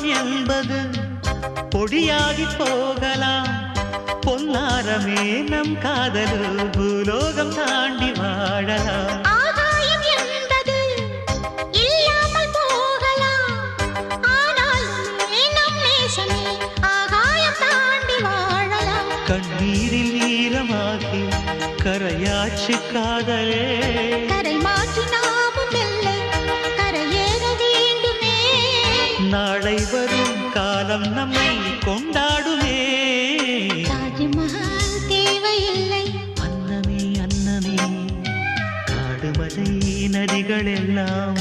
பூலோகம் என்பது பொடியாகி போகலாம். பொன்னாரமே நம் காதலு. பூலோகம் தாண்டி வாழலாம். கண்ணீரில் ஈரமாகி கரையாச்சு காதலே. கரை மாற்றி நாளை வரும் காலம் நம்மை கொண்டாடுமே. தாஜ்மஹால் தேவையில்லை. அன்னமே அன்னமே. காடுமலை நதிகள் எல்லாம்